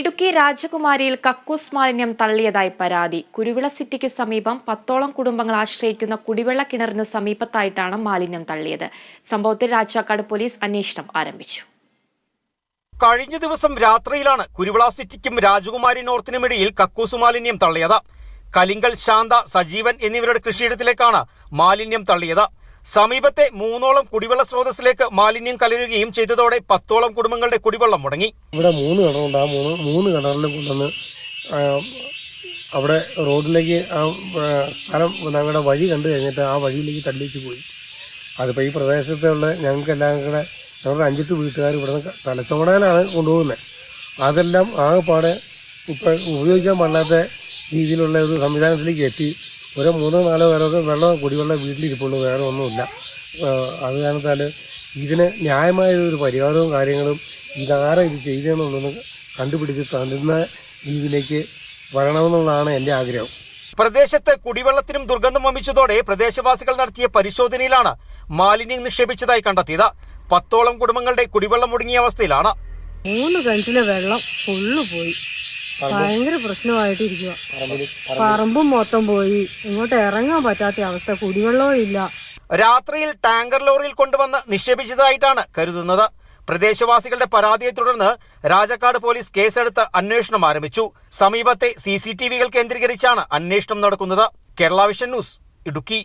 ഇടുക്കി രാജകുമാരിയിൽ കക്കൂസ് മാലിന്യം തള്ളിയതായി പരാതി. കുരുവിള സിറ്റിക്ക് സമീപം പത്തോളം കുടുംബങ്ങൾ ആശ്രയിക്കുന്ന കുടിവെള്ള കിണറിനു സമീപത്തായിട്ടാണ് മാലിന്യം തള്ളിയത്. സംഭവത്തിൽ രാജാക്കാട് പോലീസ് അന്വേഷണം ആരംഭിച്ചു. കഴിഞ്ഞ ദിവസം രാത്രിയിലാണ് കുരുവിള സിറ്റിക്കും രാജകുമാരി നോർത്തിനുമിടയിൽ കക്കൂസ് മാലിന്യം തള്ളിയത്. കലിങ്കൽ ശാന്ത സജീവൻ എന്നിവരുടെ കൃഷിയിടത്തിലേക്കാണ് മാലിന്യം തള്ളിയത്. സമീപത്തെ മൂന്നോളം കുടിവെള്ള സ്രോതസ്സിലേക്ക് മാലിന്യം കലരുകയും ചെയ്തതോടെ പത്തോളം കുടുംബങ്ങളുടെ കുടിവെള്ളം മുടങ്ങി. ഇവിടെ മൂന്ന് കിണറുണ്ട്. ആ മൂന്ന് മൂന്ന് കിണറിലും കൊണ്ടുവന്ന് അവിടെ റോഡിലേക്ക് ആ സ്ഥലം ഞങ്ങളുടെ വഴി കണ്ടു കഴിഞ്ഞിട്ട് ആ വഴിയിലേക്ക് തള്ളിച്ച് പോയി. അതിപ്പോൾ ഈ പ്രദേശത്തുള്ള ഞങ്ങൾക്ക് എല്ലാം കൂടെ ഞങ്ങളുടെ അഞ്ചെട്ട് വീട്ടുകാർ ഇവിടുന്ന് തലച്ചോടാനാണ് കൊണ്ടുപോകുന്നത് അതെല്ലാം ആകെപ്പാടെ ഇപ്പം ഉപയോഗിക്കാൻ പാടില്ലാത്ത രീതിയിലുള്ള ഒരു സംവിധാനത്തിലേക്ക് എത്തി. ഒരു മൂന്നോ നാലോ പേരൊക്കെ വെള്ളം കുടിവെള്ളം വീട്ടിലിരിപ്പുള്ളൂ വേറെ ഒന്നുമില്ല. അത് കാരണത്താൽ ഇതിന് ന്യായമായ ഒരു പരിഹാരവും കാര്യങ്ങളും ഇതാരാ ഇത് ചെയ്തതെന്നുള്ളതൊന്ന് കണ്ടുപിടിച്ച് തരുന്ന രീതിയിലേക്ക് വരണമെന്നുള്ളതാണ് എന്റെ ആഗ്രഹം. പ്രദേശത്ത് കുടിവെള്ളത്തിനും ദുർഗന്ധം വമിച്ചതോടെ പ്രദേശവാസികൾ നടത്തിയ പരിശോധനയിലാണ് മാലിന്യം നിക്ഷേപിച്ചതായി കണ്ടെത്തിയത്. പത്തോളം കുടുംബങ്ങളുടെ കുടിവെള്ളം മുടങ്ങിയ അവസ്ഥയിലാണ്. മൂന്ന് കിണറ്റിലെ വെള്ളം ഫുള്ള് പോയി. ഭയങ്കര പ്രശ്നമായിട്ടിരിക്കുക പറമ്പും മൊത്തം പോയി. ഇങ്ങോട്ട് ഇറങ്ങാൻ പറ്റാത്ത അവസ്ഥ. കുടിവെള്ളവും ഇല്ല. രാത്രിയിൽ ടാങ്കർ ലോറിയിൽ കൊണ്ടുവന്ന് നിക്ഷേപിച്ചതായിട്ടാണ് കരുതുന്നത്. പ്രദേശവാസികളുടെ പരാതിയെ തുടർന്ന് രാജക്കാട് പോലീസ് കേസെടുത്ത് അന്വേഷണം ആരംഭിച്ചു. സമീപത്തെ സി കേന്ദ്രീകരിച്ചാണ് അന്വേഷണം നടക്കുന്നത്. Kerala vision news Idukki.